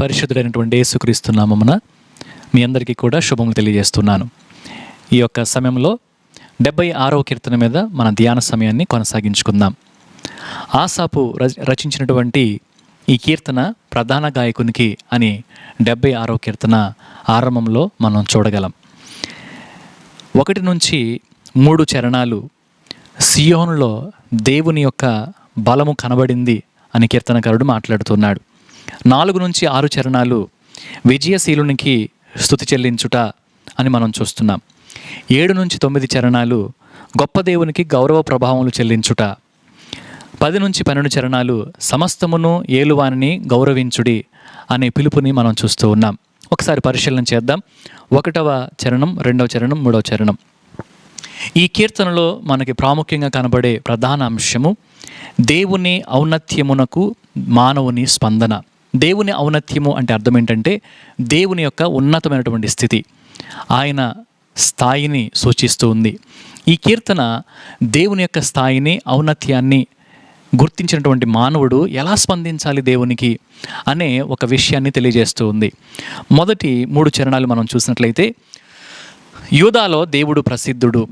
పరిశుద్ధుడైనటువంటి యేసుక్రీస్తు నామమున మీ అందరికీ కూడా శుభములు తెలియజేస్తున్నాను. ఈ యొక్క సమయంలో డెబ్బై ఆరవ కీర్తన మీద మన ధ్యాన సమయాన్ని కొనసాగించుకుందాం. ఆసాపు రచ- రచించినటువంటి ఈ కీర్తన ప్రధాన గాయకునికి అని డెబ్బై ఆరో కీర్తన ఆరంభంలో మనం చూడగలం. ఒకటి నుంచి మూడు చరణాలు సియోనులో దేవుని యొక్క బలము కనబడింది అని కీర్తనకారుడు మాట్లాడుతున్నాడు. నాలుగు నుంచి ఆరు చరణాలు విజయశీలునికి స్థుతి చెల్లించుట అని మనం చూస్తున్నాం. ఏడు నుంచి తొమ్మిది చరణాలు గొప్ప దేవునికి గౌరవ ప్రభావములు చెల్లించుట. పది నుంచి పన్నెండు చరణాలు సమస్తమును ఏలువానిని గౌరవించుడి అనే పిలుపుని మనం చూస్తూ ఉన్నాం. ఒకసారి పరిశీలన చేద్దాం. ఒకటవ చరణం రెండవ చరణం మూడవ చరణం. ఈ కీర్తనలో మనకి ప్రాముఖ్యంగా కనబడే ప్రధాన అంశము దేవుని ఔన్నత్యమునకు మానవుని స్పందన. దేవుని ఔన్నత్యము అంటే అర్థం ఏంటంటే దేవుని యొక్క ఉన్నతమైనటువంటి స్థితి. ఆయన స్థాయిని సూచిస్తూ ఉంది. ఈ కీర్తన దేవుని యొక్క స్థాయిని ఔన్నత్యాన్ని గుర్తించినటువంటి మానవుడు ఎలా స్పందించాలి దేవునికి అనే ఒక విషయాన్ని తెలియజేస్తూ ఉంది. మొదటి మూడు చరణాలు మనం చూసినట్లయితే యూదాలో దేవుడు ప్రసిద్ధుడు.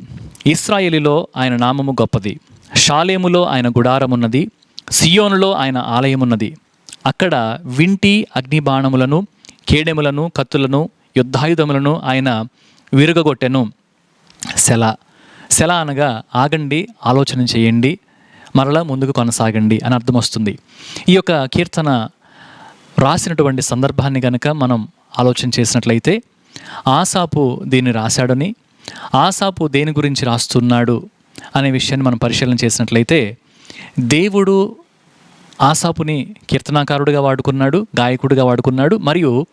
ఇస్రాయేలీలో ఆయన నామము గొప్పది. షాలేములో ఆయన గుడారమున్నది. సియోనులో ఆయన ఆలయమున్నది. అక్కడ వింటి అగ్నిబాణములను కేడెములను కత్తులను యుద్ధాయుధములను ఆయన విరుగగొట్టెను. శల శల అనగా ఆగండి ఆలోచన చేయండి మరలా ముందుకు కొనసాగండి అని అర్థం వస్తుంది. ఈ యొక్క కీర్తన రాసినటువంటి సందర్భాన్ని గనక మనం ఆలోచన చేసినట్లయితే ఆసాపు దీన్ని రాశాడని ఆసాపు దేని గురించి రాస్తున్నాడు అనే విషయాన్ని మనం పరిశీలన చేసినట్లయితే దేవుడు ఆసాపుని కీర్తనాకారుడిగా వాడుకున్నాడు గాయకుడిగా వాడుకున్నాడు మరియు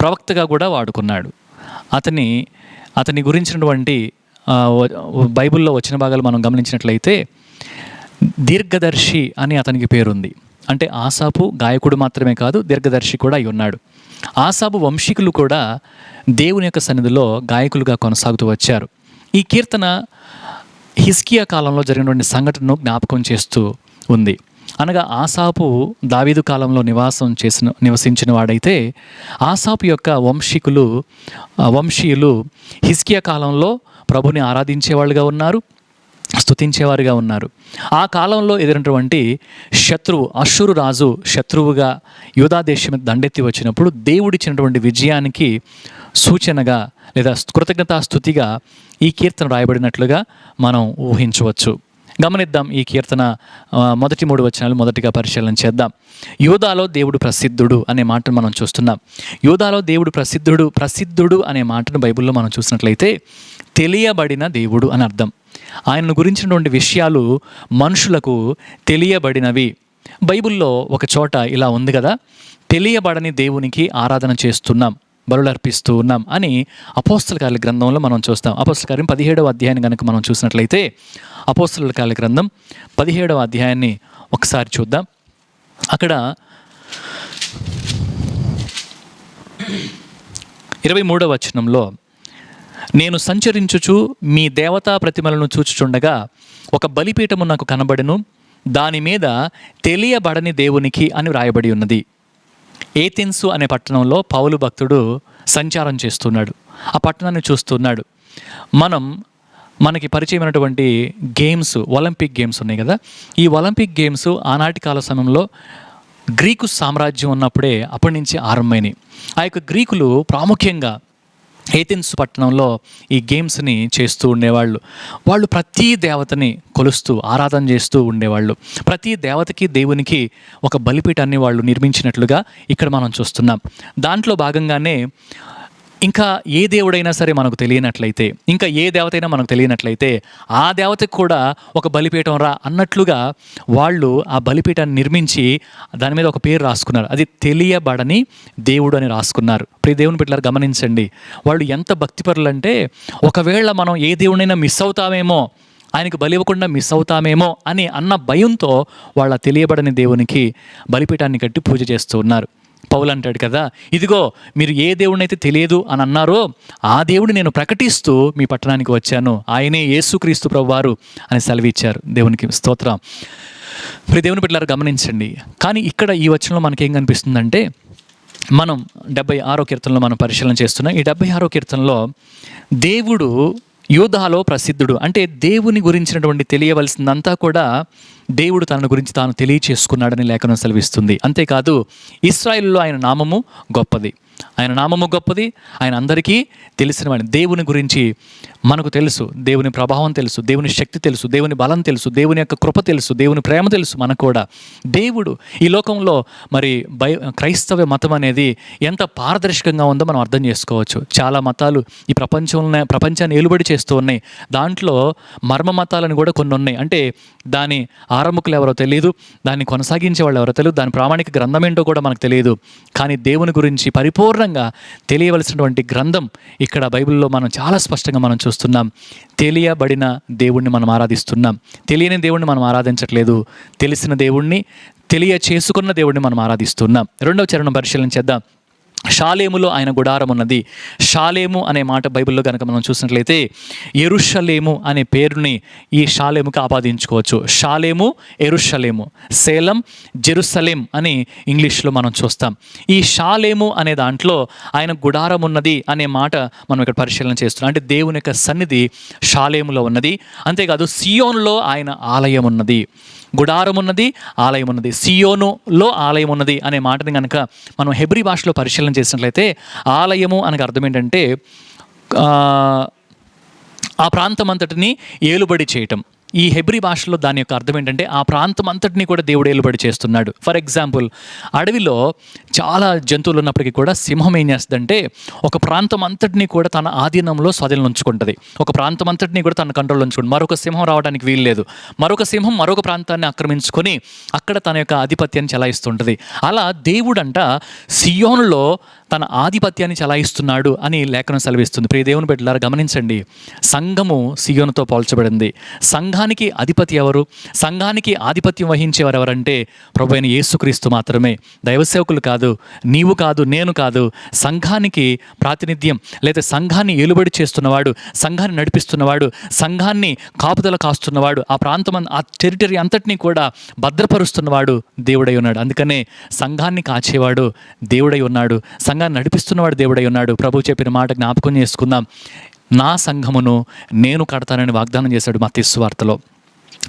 ప్రవక్తగా కూడా వాడుకున్నాడు. అతని అతని గురించినటువంటి బైబిల్లో వచ్చిన భాగాలు మనం గమనించినట్లయితే దీర్ఘదర్శి అని అతనికి పేరుంది. అంటే ఆసాపు గాయకుడు మాత్రమే కాదు దీర్ఘదర్శి కూడా అయి ఉన్నాడు. ఆసాపు వంశీకులు కూడా దేవుని యొక్క సన్నిధిలో గాయకులుగా కొనసాగుతూ వచ్చారు. ఈ కీర్తన హిస్కియా కాలంలో జరిగినటువంటి సంఘటనను జ్ఞాపకం చేస్తూ ఉంది. అనగా ఆసాపు దావీదు కాలంలో నివాసం చేసిన నివసించిన వాడైతే ఆసాపు యొక్క వంశీకులు వంశీయులు హిస్కియా కాలంలో ప్రభుని ఆరాధించేవాళ్ళుగా ఉన్నారు స్తుతించేవారుగా ఉన్నారు. ఆ కాలంలో ఎదిరినటువంటి శత్రువు అశ్షూరు రాజు శత్రువుగా యూదా దేశం మీద దండెత్తి వచ్చినప్పుడు దేవుడిచ్చినటువంటి విజయానికి సూచనగా లేదా కృతజ్ఞతాస్థుతిగా ఈ కీర్తన రాయబడినట్లుగా మనం ఊహించవచ్చు. గమనిద్దాం ఈ కీర్తన మొదటి మూడు వచనాలు మొదటిగా పరిశీలన చేద్దాం. యూదాలో దేవుడు ప్రసిద్ధుడు అనే మాటను మనం చూస్తున్నాం. యూదాలో దేవుడు ప్రసిద్ధుడు ప్రసిద్ధుడు అనే మాటను బైబిల్లో మనం చూసినట్లయితే తెలియబడిన దేవుడు అని అర్థం. ఆయనను గురించినటువంటి విషయాలు మనుషులకు తెలియబడినవి. బైబిల్లో ఒక చోట ఇలా ఉంది కదా తెలియబడని దేవునికి ఆరాధన చేస్తున్నాం. బలులు అర్పిస్తూ ఉన్నాం అని అపోస్తల కార్య గ్రంథంలో మనం చూస్తాం. అపోస్తల కార్యం పదిహేడవ అధ్యాయాన్ని కనుక మనం చూసినట్లయితే అపోస్తల కార్య గ్రంథం పదిహేడవ అధ్యాయాన్ని ఒకసారి చూద్దాం. అక్కడ ఇరవై మూడవ వచనంలో నేను సంచరించుచు మీ దేవతా ప్రతిమలను చూచుచుండగా ఒక బలిపీఠము నాకు కనబడెను. దాని మీద తెలియబడని దేవునికి అని వ్రాయబడి ఉన్నది. ఏథెన్సు అనే పట్టణంలో పౌలు భక్తుడు సంచారం చేస్తున్నాడు. ఆ పట్టణాన్ని చూస్తున్నాడు. మనం మనకి పరిచయమైనటువంటి గేమ్స్ ఒలింపిక్ గేమ్స్ ఉన్నాయి కదా? ఈ ఒలింపిక్ గేమ్స్ ఆనాటి కాల సమయంలో గ్రీకు సామ్రాజ్యం ఉన్నప్పుడే అప్పటి నుంచి ఆరంభమైనవి ఆ యొక్క గ్రీకులు ప్రాముఖ్యంగా ఏథెన్స్ పట్టణంలో ఈ గేమ్స్ని చేస్తూ ఉండేవాళ్ళు. వాళ్ళు ప్రతి దేవతని కొలుస్తూ ఆరాధన చేస్తూ ఉండేవాళ్ళు. ప్రతి దేవతకి దేవునికి ఒక బలిపీఠాన్ని వాళ్ళు నిర్మించినట్లుగా ఇక్కడ మనం చూస్తున్నాం. దాంట్లో భాగంగానే ఇంకా ఏ దేవుడైనా సరే మనకు తెలియనట్లయితే ఇంకా ఏ దేవతైనా మనకు తెలియనట్లయితే ఆ దేవతకు కూడా ఒక బలిపీఠం రా అన్నట్లుగా వాళ్ళు ఆ బలిపీఠాన్ని నిర్మించి దాని మీద ఒక పేరు రాసుకున్నారు. అది తెలియబడని దేవుడు అని రాసుకున్నారు. ప్రియ దేవుని బిడ్డలారు గమనించండి. వాళ్ళు ఎంత భక్తిపరులు అంటే ఒకవేళ మనం ఏ దేవుడైనా మిస్ అవుతామేమో ఆయనకు బలి ఇవ్వకుండా మిస్ అవుతామేమో అని అన్న భయంతో వాళ్ళ తెలియబడని దేవునికి బలిపీఠాన్ని కట్టి పూజ చేస్తూ ఉన్నారు. పౌలు అంటాడు కదా ఇదిగో మీరు ఏ దేవుడినైతే తెలియదు అని అన్నారో ఆ దేవుడిని నేను ప్రకటిస్తూ మీ పట్టణానికి వచ్చాను. ఆయనే యేసుక్రీస్తు ప్రభువారు అని సెలవిచ్చారు. దేవునికి స్తోత్రం. ఇప్పుడు దేవుని బిడ్డలారు గమనించండి. కానీ ఇక్కడ ఈ వచనంలో మనకేం కనిపిస్తుందంటే మనం డెబ్బై ఆరో కీర్తనలో మనం పరిశీలన చేస్తున్నాం. ఈ డెబ్బై ఆరో కీర్తనలో దేవుడు యూధాలో ప్రసిద్ధుడు. అంటే దేవుని గురించినటువంటి తెలియవలసిందంతా కూడా దేవుడు తన గురించి తాను తెలియచేసుకున్నాడని లేఖనం సెలవిస్తుంది. అంతేకాదు ఇస్రాయిల్లో ఆయన నామము గొప్పది. ఆయన నామము గొప్పది. ఆయన అందరికీ తెలిసిన వాడిని. దేవుని గురించి మనకు తెలుసు దేవుని ప్రభావం తెలుసు దేవుని శక్తి తెలుసు దేవుని బలం తెలుసు దేవుని యొక్క కృప తెలుసు దేవుని ప్రేమ తెలుసు మనకు కూడా. దేవుడు ఈ లోకంలో మరి బై క్రైస్తవ మతం అనేది ఎంత పారదర్శకంగా ఉందో మనం అర్థం చేసుకోవచ్చు. చాలా మతాలు ఈ ప్రపంచంలో ప్రపంచాన్ని ఏలుబడి చేస్తూ ఉన్నాయి. దాంట్లో మర్మ మతాలను కూడా కొన్ని ఉన్నాయి. అంటే దాని ఆరంభకులు ఎవరో తెలియదు దాన్ని కొనసాగించే వాళ్ళు ఎవరో తెలియదు దాని ప్రామాణిక గ్రంథం ఏంటో కూడా మనకు తెలియదు కానీ దేవుని గురించి పరిపూర్ణంగా తెలియవలసినటువంటి గ్రంథం ఇక్కడ బైబిల్లో మనం చాలా స్పష్టంగా మనం చూస్తాం. చూస్తున్నాం. తెలియబడిన దేవుణ్ణి మనం ఆరాధిస్తున్నాం. తెలియని దేవుణ్ణి మనం ఆరాధించట్లేదు. తెలిసిన దేవుణ్ణి తెలియ చేసుకున్న దేవుణ్ణి మనం ఆరాధిస్తున్నాం. రెండవ చరణం పరిశీలన చేద్దాం. షాలేములో ఆయన గుడారం ఉన్నది. షాలేము అనే మాట బైబిల్లో కనుక మనం చూసినట్లయితే ఎరుషలేము అనే పేరుని ఈ షాలేముకి ఆపాదించుకోవచ్చు. షాలేము ఎరుషలేము సేలం జెరుసలేం అని ఇంగ్లీష్లో మనం చూస్తాం. ఈ షాలేము అనే దాంట్లో ఆయన గుడారం ఉన్నది అనే మాట మనం ఇక్కడ పరిశీలన చేస్తున్నాం. అంటే దేవుని యొక్క సన్నిధి షాలేములో ఉన్నది. అంతేకాదు సియోన్లో ఆయన ఆలయం ఉన్నది. గుడారం ఉన్నది ఆలయం ఉన్నది సియోనులో ఆలయం ఉన్నది అనే మాటని కనుక మనం హెబ్రి భాషలో పరిశీలన చేసినట్లయితే ఆలయము అనగా అర్థం ఏంటంటే ఆ, ఆ ప్రాంతం అంతటిని ఏలుబడి చేయటం. ఈ హెబ్రి భాషలో దాని యొక్క అర్థం ఏంటంటే ఆ ప్రాంతం అంతటిని కూడా దేవుడు ఏలుబడి చేస్తున్నాడు. ఫర్ ఎగ్జాంపుల్ అడవిలో చాలా జంతువులు ఉన్నప్పటికీ కూడా సింహం ఏం చేస్తుందంటే ఒక ప్రాంతం అంతటిని కూడా తన ఆధీనంలో స్వాధీనం ఉంచుకుంటుంది. ఒక ప్రాంతం అంతటిని కూడా తన కంట్రోల్ ఉంచుకుంటుంది. మరొక సింహం రావడానికి వీలు లేదు. మరొక సింహం మరొక ప్రాంతాన్ని ఆక్రమించుకొని అక్కడ తన యొక్క ఆధిపత్యాన్ని చెలాయిస్తుంటుంది. అలా దేవుడంట సియోన్లో తన ఆధిపత్యాన్ని చలాయిస్తున్నాడు అని లేఖనం సెలవిస్తుంది. ప్రియ దేవుని బిడ్డలారా గమనించండి. సంఘము సియోనుతో పోల్చబడింది. సంఘానికి అధిపతి ఎవరు? సంఘానికి ఆధిపత్యం వహించేవారు ఎవరంటే ప్రభు అయిన యేసుక్రీస్తు మాత్రమే. దైవసేవకులు కాదు నీవు కాదు నేను కాదు. సంఘానికి ప్రాతినిధ్యం లేదా సంఘాన్ని ఏలుబడి చేస్తున్నవాడు సంఘాన్ని నడిపిస్తున్నవాడు సంఘాన్ని కాపుదల కాస్తున్నవాడు ఆ ప్రాంతం ఆ టెరిటరీ అంతటినీ కూడా భద్రపరుస్తున్నవాడు దేవుడై ఉన్నాడు. అందుకనే సంఘాన్ని కాచేవాడు దేవుడై ఉన్నాడు. సంఘాన్ని నడిపిస్తున్నవాడు దేవుడై ఉన్నాడు. ప్రభు చెప్పిన మాట జ్ఞాపకం చేసుకుందాం. నా సంఘమును నేను కడతానని వాగ్దానం చేశాడు మా వార్తలో.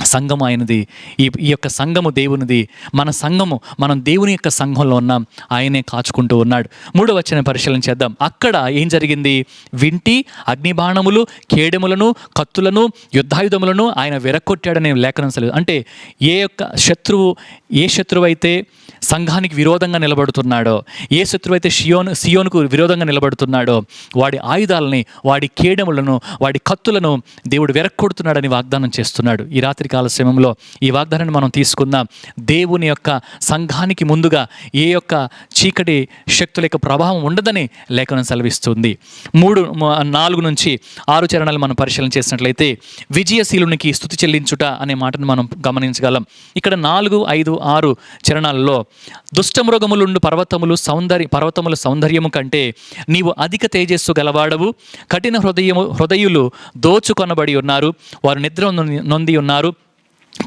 సంఘము ఆయనది ఈ ఈ యొక్క సంఘము దేవునిది మన సంఘము మనం దేవుని యొక్క సంఘంలో ఉన్నాం ఆయనే కాచుకుంటూ ఉన్నాడు. మూడవ వచ్చిన పరిశీలన చేద్దాం. అక్కడ ఏం జరిగింది? వింటి అగ్నిబాణములు కేడెములను కత్తులను యుద్ధాయుధములను ఆయన విరక్కొట్టాడనే లేఖనం సెలవు. అంటే ఏ యొక్క శత్రువు ఏ శత్రువు అయితే సంఘానికి విరోధంగా నిలబడుతున్నాడో ఏ శత్రువు అయితే షియోను సియోన్కు విరోధంగా నిలబడుతున్నాడో వాడి ఆయుధాలని వాడి కేడములను వాడి కత్తులను దేవుడు విరక్కొడుతున్నాడని వాగ్దానం చేస్తున్నాడు. ఈ రాత్రి కాల సమయంలో ఈ వాగ్దానాన్ని మనం తీసుకుందాం. దేవుని యొక్క సంఘానికి ముందుగా ఏ యొక్క చీకటి శక్తుల యొక్క ప్రభావం ఉండదని లేఖనం సెలవిస్తుంది. మూడు నాలుగు నుంచి ఆరు చరణాలు మనం పరిశీలన చేసినట్లయితే విజయశీలునికి స్థుతి చెల్లించుట అనే మాటను మనం గమనించగలం. ఇక్కడ నాలుగు ఐదు ఆరు చరణాలలో దుష్టమృగములుండు పర్వతములు సౌందర్య పర్వతముల సౌందర్యము కంటే నీవు అధిక తేజస్సు గలవాడవు. కఠిన హృదయము హృదయులు దోచుకొనబడి ఉన్నారు. వారు నిద్ర నొంది- నొంది ఉన్నారు.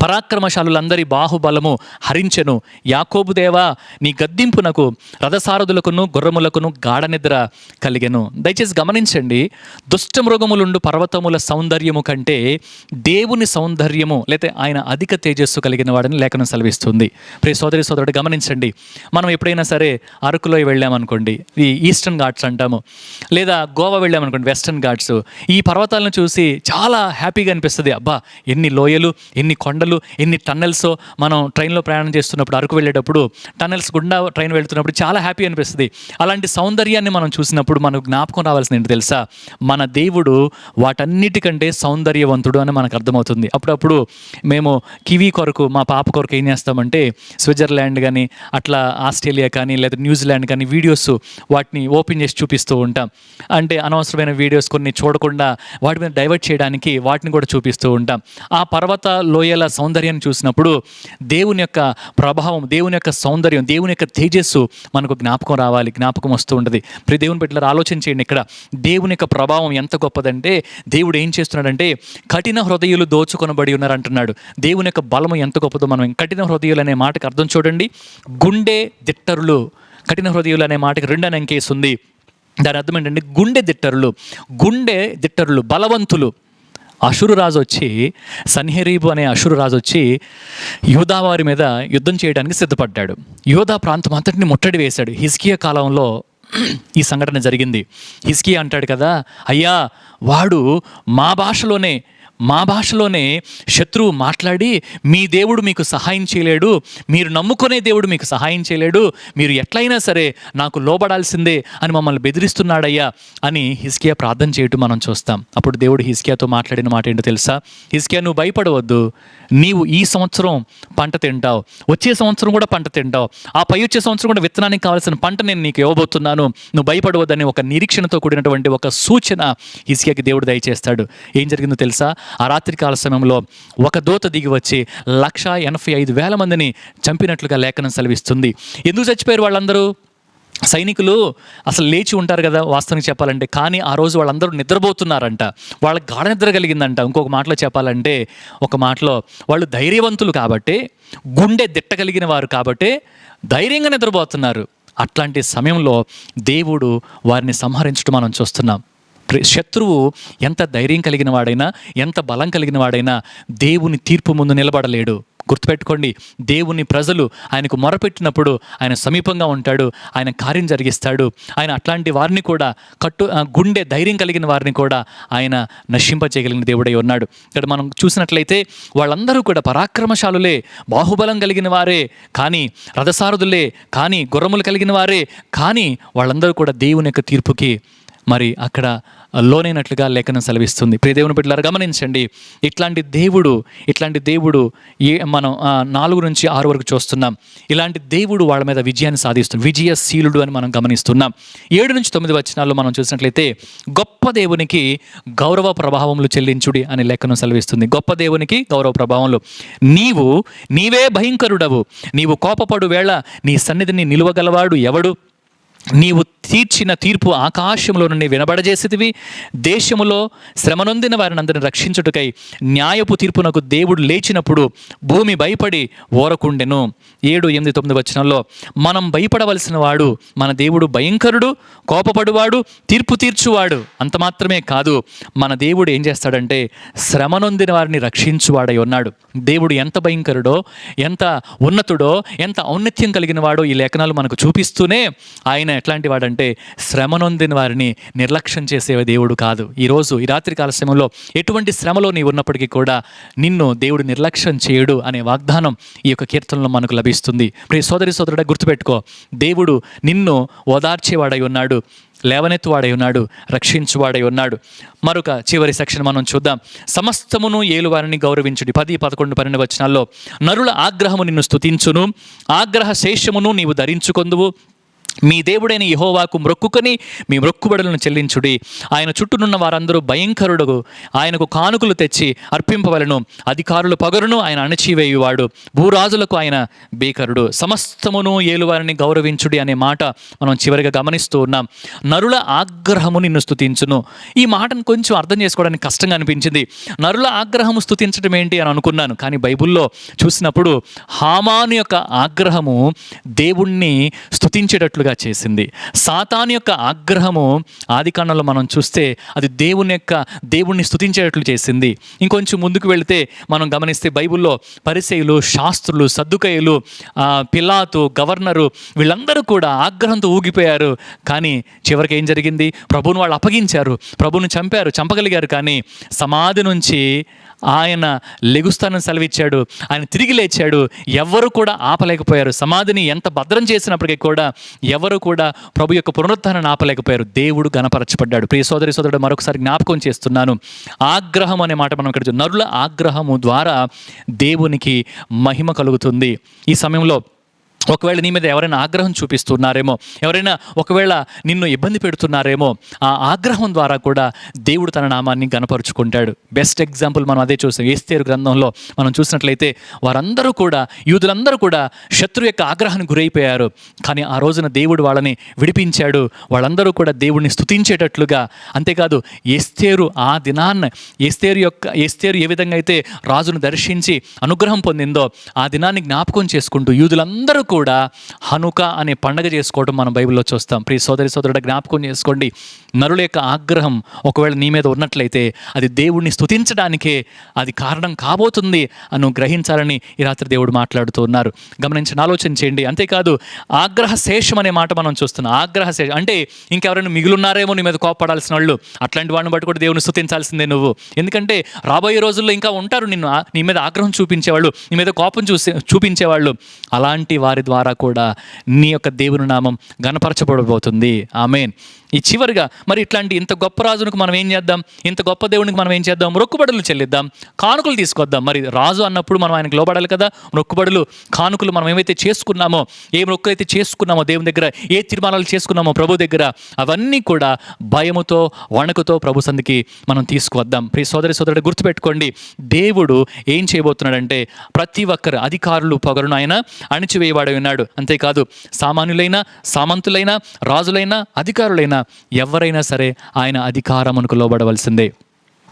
పరాక్రమశాలులందరి బాహుబలము హరించెను. యాకోబు దేవా నీ గద్దింపునకు రథసారథులకును గుర్రములకును గాఢ నిద్ర కలిగెను. దయచేసి గమనించండి దుష్టమృగములుండు పర్వతముల సౌందర్యము కంటే దేవుని సౌందర్యము లేతే ఆయన అధిక తేజస్సు కలిగిన వాడని లేఖనం సెలవిస్తుంది. ప్రియ సోదరి సోదరుడు గమనించండి మనం ఎప్పుడైనా సరే అరకులో వెళ్ళామనుకోండి ఈ ఈస్టర్న్ ఘాట్స్ అంటాము లేదా గోవా వెళ్ళామనుకోండి వెస్టర్న్ ఘాట్స్ ఈ పర్వతాలను చూసి చాలా హ్యాపీగా అనిపిస్తుంది అబ్బా ఎన్ని లోయలు ఎన్ని కొండ కొండలు ఎన్ని టన్నెల్స్ మనం ట్రైన్లో ప్రయాణం చేస్తున్నప్పుడు అరకు వెళ్ళేటప్పుడు టన్నెల్స్ గుండా ట్రైన్ వెళ్తున్నప్పుడు చాలా హ్యాపీ అనిపిస్తుంది. అలాంటి సౌందర్యాన్ని మనం చూసినప్పుడు మనకు జ్ఞాపకం రావాల్సింది ఏంటి తెలుసా? మన దేవుడు వాటన్నిటికంటే సౌందర్యవంతుడు అని మనకు అర్థమవుతుంది. అప్పుడప్పుడు మేము కివీ కొరకు మా పాప కొరకు ఏం చేస్తామంటే స్విట్జర్లాండ్ కానీ అట్లా ఆస్ట్రేలియా కానీ లేదా న్యూజిలాండ్ కానీ వీడియోస్ వాటిని ఓపెన్ చేసి చూపిస్తూ ఉంటాం. అంటే అనవసరమైన వీడియోస్ కొన్ని చూడకుండా వాటి మీద డైవర్ట్ చేయడానికి వాటిని కూడా చూపిస్తూ ఉంటాం. ఆ పర్వత లోయల సౌందర్యాన్ని చూసినప్పుడు దేవుని యొక్క ప్రభావం దేవుని యొక్క సౌందర్యం దేవుని యొక్క తేజస్సు మనకు జ్ఞాపకం రావాలి జ్ఞాపకం వస్తూ ఉంటుంది. ప్రతి దేవుని బిడ్డలారా ఆలోచన చేయండి ఇక్కడ. దేవుని యొక్క ప్రభావం ఎంత గొప్పదంటే దేవుడు ఏం చేస్తున్నాడంటే కఠిన హృదయులు దోచుకొనబడి ఉన్నారు అంటున్నాడు దేవుని యొక్క బలము ఎంత గొప్పదో మనం కఠిన హృదయులు అనే మాటకు అర్థం చూడండి. గుండె దిట్టరులు కఠిన హృదయులు అనే మాటకి రెండు అనే ఉంది. దాని అర్థం ఏంటంటే గుండె దిట్టరులు. గుండె దిట్టరులు బలవంతులు. అషురు రాజు వచ్చి సన్హెరీబు అనే అషురు రాజు వచ్చి యోధా వారి మీద యుద్ధం చేయడానికి సిద్ధపడ్డాడు. యోధా ప్రాంతం అంతటిని ముట్టడి వేశాడు. హిస్కియా కాలంలో ఈ సంఘటన జరిగింది. హిస్కియా అంటాడు కదా అయ్యా వాడు మా భాషలోనే మా భాషలోనే శత్రువు మాట్లాడి మీ దేవుడు మీకు సహాయం చేయలేడు మీరు నమ్ముకునే దేవుడు మీకు సహాయం చేయలేడు మీరు ఎట్లయినా సరే నాకు లోబడాల్సిందే అని మమ్మల్ని బెదిరిస్తున్నాడయ్యా అని హిస్కియా ప్రార్థన చేయటం మనం చూస్తాం. అప్పుడు దేవుడు హిస్కియాతో మాట్లాడిన మాట ఏంటో తెలుసా? హిస్కియా నువ్వు భయపడవద్దు. నీవు ఈ సంవత్సరం పంట తింటావు. వచ్చే సంవత్సరం కూడా పంట తింటావు. ఆ పై వచ్చే సంవత్సరం కూడా విత్తనానికి కావాల్సిన పంట నేను నీకు ఇవ్వబోతున్నాను. నువ్వు భయపడవద్దని ఒక నిరీక్షణతో కూడినటువంటి ఒక సూచన హిస్కియాకి దేవుడు దయచేస్తాడు. ఏం జరిగిందో తెలుసా? ఆ రాత్రికాల సమయంలో ఒక దూత దిగి వచ్చి లక్ష ఎనభై ఐదు వేల మందిని చంపినట్లుగా లేఖనం సెలవిస్తుంది. ఎందుకు చచ్చిపోయారు వాళ్ళందరూ? సైనికులు అసలు లేచి ఉంటారు కదా వాస్తవంగా చెప్పాలంటే కానీ ఆ రోజు వాళ్ళందరూ నిద్రపోతున్నారంట. వాళ్ళకి గాఢ నిద్ర కలిగిందంట. ఇంకొక మాటలో చెప్పాలంటే ఒక మాటలో వాళ్ళు ధైర్యవంతులు కాబట్టి గుండె దిట్టగలిగిన వారు కాబట్టి ధైర్యంగా నిద్రపోతున్నారు. అట్లాంటి సమయంలో దేవుడు వారిని సంహరించడం మనం చూస్తున్నాం. శత్రువు ఎంత ధైర్యం కలిగిన వాడైనా ఎంత బలం కలిగిన వాడైనా దేవుని తీర్పు ముందు నిలబడలేడు. గుర్తుపెట్టుకోండి దేవుని ప్రజలు ఆయనకు మొరపెట్టినప్పుడు ఆయన సమీపంగా ఉంటాడు ఆయన కార్యం జరిగిస్తాడు ఆయన అట్లాంటి వారిని కూడా కట్టు గుండె ధైర్యం కలిగిన వారిని కూడా ఆయన నశింపచేయగలిగిన దేవుడై ఉన్నాడు. ఇక్కడ మనం చూసినట్లయితే వాళ్ళందరూ కూడా పరాక్రమశాలులే బాహుబలం కలిగిన వారే కానీ రథసారథులే కానీ గుర్రములు కలిగిన వారే కానీ వాళ్ళందరూ కూడా దేవుని యొక్క తీర్పుకి మరి అక్కడ లోనైనట్లుగా లేఖనం సెలవిస్తుంది. ప్రియదేవుని బిడ్డలారు గమనించండి. ఇట్లాంటి దేవుడు ఇట్లాంటి దేవుడు ఏ మనం నాలుగు నుంచి ఆరు వరకు చూస్తున్నాం. ఇలాంటి దేవుడు వాళ్ళ మీద విజయాన్ని సాధిస్తుంది విజయశీలుడు అని మనం గమనిస్తున్నాం. ఏడు నుంచి తొమ్మిది వచనాల్లో మనం చూసినట్లయితే గొప్ప దేవునికి గౌరవ ప్రభావములు చెల్లించుడి అని లేఖనం సెలవిస్తుంది. గొప్ప దేవునికి గౌరవ ప్రభావములు. నీవు నీవే భయంకరుడవు. నీవు కోపపడు వేళ నీ సన్నిధిని నిలువగలవాడు ఎవడు? నీవు తీర్చిన తీర్పు ఆకాశంలో నుండి వినబడజేసేదివి దేశములో శ్రమనొందిన వారిని అందరిని రక్షించుటకై న్యాయపు తీర్పునకు దేవుడు లేచినప్పుడు భూమి భయపడి ఓరకుండెను. ఏడు ఎనిమిది తొమ్మిది వచనంలో మనం భయపడవలసిన వాడు మన దేవుడు భయంకరుడు కోపపడువాడు తీర్పు తీర్చువాడు అంత మాత్రమే కాదు. మన దేవుడు ఏం చేస్తాడంటే శ్రమనొందిన వారిని రక్షించువాడై ఉన్నాడు. దేవుడు ఎంత భయంకరుడో ఎంత ఉన్నతుడో ఎంత ఔన్నత్యం కలిగిన వాడో ఈ లేఖనాలు మనకు చూపిస్తూనే ఆయన ఎట్లాంటి వాడంటే శ్రమనొందిన వారిని నిర్లక్ష్యం చేసే దేవుడు కాదు. ఈరోజు ఈ రాత్రికాల సమయంలో ఎటువంటి శ్రమలో నీవు ఉన్నప్పటికీ కూడా నిన్ను దేవుడు నిర్లక్ష్యం చేయడు అనే వాగ్దానం ఈ యొక్క కీర్తనలో మనకు లభిస్తుంది. ప్రియ సోదరి సోదరుడ గుర్తుపెట్టుకో దేవుడు నిన్ను ఓదార్చేవాడై ఉన్నాడు లేవనెత్తువాడై ఉన్నాడు రక్షించువాడై ఉన్నాడు. మరొక చివరి సెక్షన్ మనం చూద్దాం. సమస్తమును ఏలువారిని గౌరవించుడి. పది పదకొండు పన్నెండు వచనాల్లో నరుల ఆగ్రహము నిన్ను స్తుతించును ఆగ్రహ శేషమును నీవు ధరించుకొందువు మీ దేవుడైన యహోవాకు మ్రొక్కుకొని మీ మ్రొక్కుబడులను చెల్లించుడి. ఆయన చుట్టూనున్న వారందరూ భయంకరుడు ఆయనకు కానుకలు తెచ్చి అర్పింపవలను. అధికారులు పగరును ఆయన అణచివేయువాడు. భూరాజులకు ఆయన భీకరుడు. సమస్తమును ఏలువారిని గౌరవించుడి అనే మాట మనం చివరిగా గమనిస్తూ ఉన్నాం. నరుల ఆగ్రహము నిన్ను స్తుతించును. ఈ మాటను కొంచెం అర్థం చేసుకోవడానికి కష్టంగా అనిపించింది. నరుల ఆగ్రహము స్థుతించడం ఏంటి అని అనుకున్నాను. కానీ బైబిల్లో చూసినప్పుడు హామాను యొక్క ఆగ్రహము దేవుణ్ణి స్తుతించేటట్లుగా చేసింది. సాతాన్ యొక్క ఆగ్రహము ఆదికాండంలో మనం చూస్తే అది దేవుని యొక్క దేవుణ్ణి స్థుతించేటట్లు చేసింది. ఇంకొంచెం ముందుకు వెళితే మనం గమనిస్తే బైబిల్లో పరిసయులు శాస్త్రులు సద్దుకయులు పిల్లాతు గవర్నరు వీళ్ళందరూ కూడా ఆగ్రహంతో ఊగిపోయారు. కానీ చివరికి ఏం జరిగింది? ప్రభువును వాళ్ళు అప్పగించారు. ప్రభువును చంపారు చంపగలిగారు. కానీ సమాధి నుంచి ఆయన లెగుస్తానని సెలవిచ్చాడు. ఆయన తిరిగి లేచాడు. ఎవరు కూడా ఆపలేకపోయారు. సమాధిని ఎంత భద్రం చేసినప్పటికీ కూడా ఎవరు కూడా ప్రభు యొక్క పునరుత్థానాన్ని ఆపలేకపోయారు. దేవుడు గణపరచబడ్డాడు ప్రియ సోదరి సోదరుడు మరొకసారి జ్ఞాపకం చేస్తున్నాను. ఆగ్రహం అనే మాట మనం ఇక్కడ నరుల ఆగ్రహము ద్వారా దేవునికి మహిమ కలుగుతుంది. ఈ సమయంలో ఒకవేళ నీ మీద ఎవరైనా ఆగ్రహం చూపిస్తున్నారేమో ఎవరైనా ఒకవేళ నిన్ను ఇబ్బంది పెడుతున్నారేమో ఆ ఆగ్రహం ద్వారా కూడా దేవుడు తన నామాన్ని గనపరుచుకుంటాడు బెస్ట్ ఎగ్జాంపుల్ మనం అదే చూసాం. ఏస్తేరు గ్రంథంలో మనం చూసినట్లయితే వారందరూ కూడా యూదులందరూ కూడా శత్రు యొక్క ఆగ్రహానికి గురైపోయారు. కానీ ఆ రోజున దేవుడు వాళ్ళని విడిపించాడు. వాళ్ళందరూ కూడా దేవుడిని స్తుతించేటట్లుగా. అంతేకాదు ఏస్తేరు ఆ దినాన్న ఏస్తేరు యొక్క ఏస్తేరు ఏ విధంగా అయితే రాజును దర్శించి అనుగ్రహం పొందిందో ఆ దినాన్ని జ్ఞాపకం చేసుకుంటూ యూదులందరూ కూడా హనుక అనే పండగ చేసుకోవడం మనం బైబిల్లో చూస్తాం. ప్రియ సోదరి సోదరుడు జ్ఞాపకం చేసుకోండి. నరుల యొక్క ఆగ్రహం ఒకవేళ నీ మీద ఉన్నట్లయితే అది దేవుణ్ణి స్థుతించడానికే అది కారణం కాబోతుంది అని గ్రహించాలని ఈ రాత్రి దేవుడు మాట్లాడుతూ ఉన్నారు. గమనించిన ఆలోచన చేయండి. అంతేకాదు ఆగ్రహ శేషం అనే మాట మనం చూస్తున్నాం. ఆగ్రహ శేషం అంటే ఇంకెవరైనా మిగులున్నారేమో నీ మీద కోపడాల్సిన వాళ్ళు అట్లాంటి వాడిని బట్టి కూడా దేవుని స్థుతించాల్సిందే నువ్వు. ఎందుకంటే రాబోయే రోజుల్లో ఇంకా ఉంటారు నిన్ను నీ మీద ఆగ్రహం చూపించేవాళ్ళు నీ మీద కోపం చూసే చూపించేవాళ్ళు. అలాంటి వారి ద్వారా కూడా నీ యొక్క దేవుని నామం గణపరచబడబోతుంది ఆమెన్. ఈ చివరిగా మరి ఇట్లాంటి ఇంత గొప్ప రాజునికి మనం ఏం చేద్దాం? ఇంత గొప్ప దేవునికి మనం ఏం చేద్దాం? మొక్కుబడులు చెల్లిద్దాం. కానుకలు తీసుకొద్దాం. మరి రాజు అన్నప్పుడు మనం ఆయనకు లోబడాలి కదా? మొక్కుబడులు కానుకలు మనం ఏమైతే చేసుకున్నామో ఏ మొక్కు అయితే చేసుకున్నామో దేవుని దగ్గర ఏ తీర్మానాలు చేసుకున్నామో ప్రభు దగ్గర అవన్నీ కూడా భయముతో వణుకుతో ప్రభు సందికి మనం తీసుకువద్దాం. ప్రియ సోదరి సోదరుడు గుర్తుపెట్టుకోండి. దేవుడు ఏం చేయబోతున్నాడంటే ప్రతి ఒక్కరు అధికారులు పొగరును ఆయన అణిచివేయబడి ఉన్నాడు. అంతేకాదు సామాన్యులైన సామంతులైన రాజులైన అధికారులైన ఎవరైనా సరే ఆయన అధికారమునకు లోబడవలసిందే.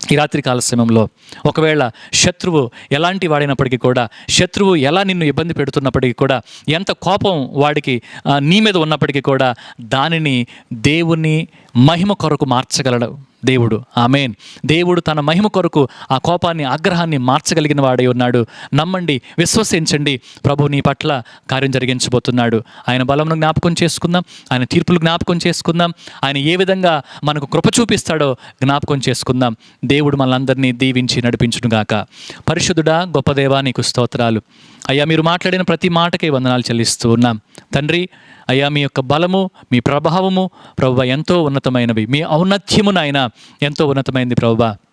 ఈ రాత్రికాల సమయంలో ఒకవేళ శత్రువు ఎలాంటి వాడైనప్పటికీ కూడా శత్రువు ఎలా నిన్ను ఇబ్బంది పెడుతున్నప్పటికీ కూడా ఎంత కోపం వాడికి నీ మీద ఉన్నప్పటికీ కూడా దానిని దేవుని మహిమ కొరకు మార్చగలడు దేవుడు. ఆమెన్. దేవుడు తన మహిమ కొరకు ఆ కోపాన్ని ఆగ్రహాన్ని మార్చగలిగిన వాడై ఉన్నాడు. నమ్మండి విశ్వసించండి. ప్రభు నీ పట్ల కార్యం జరిగించబోతున్నాడు. ఆయన బలమును జ్ఞాపకం చేసుకుందాం. ఆయన తీర్పులు జ్ఞాపకం చేసుకుందాం. ఆయన ఏ విధంగా మనకు కృప చూపిస్తాడో జ్ఞాపకం చేసుకుందాం. దేవుడు మనందరినీ దీవించి నడిపించునుగాక పరిశుద్ధుడా గొప్ప దేవా నీకు స్తోత్రాలు. అయ్యా మీరు మాట్లాడిన ప్రతి మాటకే వందనాలు చెల్లిస్తూ ఉన్నాం. తండ్రి అయ్యా మీ యొక్క బలము మీ ప్రభావము ప్రభు ఎంతో ఉన్నతమైనవి. మీ ఔన్నత్యము నాయన ఎంతో ఉన్నతమైనది ప్రభు.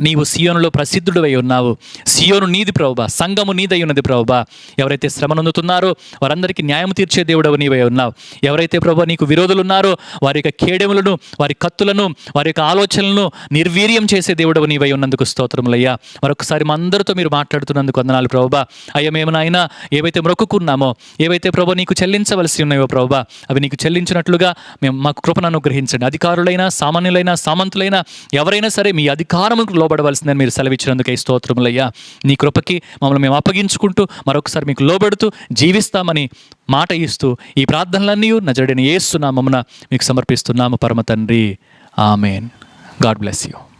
నీవు సియోనులో ప్రసిద్ధుడవై ఉన్నావు. సియోను నీది ప్రభుబా సంఘము నీదై ఉన్నది ప్రభుబా ఎవరైతే శ్రమనందుతున్నారో వారందరికీ న్యాయం తీర్చే దేవుడవు నీవై ఉన్నావు. ఎవరైతే ప్రభు నీకు విరోధులు ఉన్నారో వారి యొక్క కేడెములను వారి కత్తులను వారి యొక్క ఆలోచనలను నిర్వీర్యం చేసే దేవుడవు నీవై ఉన్నందుకు స్తోత్రములయ్యా. మరొకసారి మా అందరితో మీరు మాట్లాడుతున్నందుకు వందనాలు ప్రభుబా అయ్యా మేము నాయన ఏవైతే మొక్కుకున్నామో ఏవైతే ప్రభు నీకు చెల్లించవలసి ఉన్నాయో ప్రభుబా అవి నీకు చెల్లించినట్లుగా మేము మాకు కృపను అనుగ్రహించండి. అధికారులైనా సామాన్యులైనా సామంతులైనా ఎవరైనా సరే మీ అధికారము లోబడవలసిందని మీరు సెలవిచ్చినందుకే స్తోత్రములయ్యా నీ కృపకి మమ్మల్ని మేము అప్పగించుకుంటూ మరొకసారి మీకు లోబడుతూ జీవిస్తామని మాట ఇస్తూ ఈ ప్రార్థనలన్నీ నజరడిని ఏస్తున్నామమున మీకు సమర్పిస్తున్నాము పరమ తండ్రి. ఆమెన్. God bless you.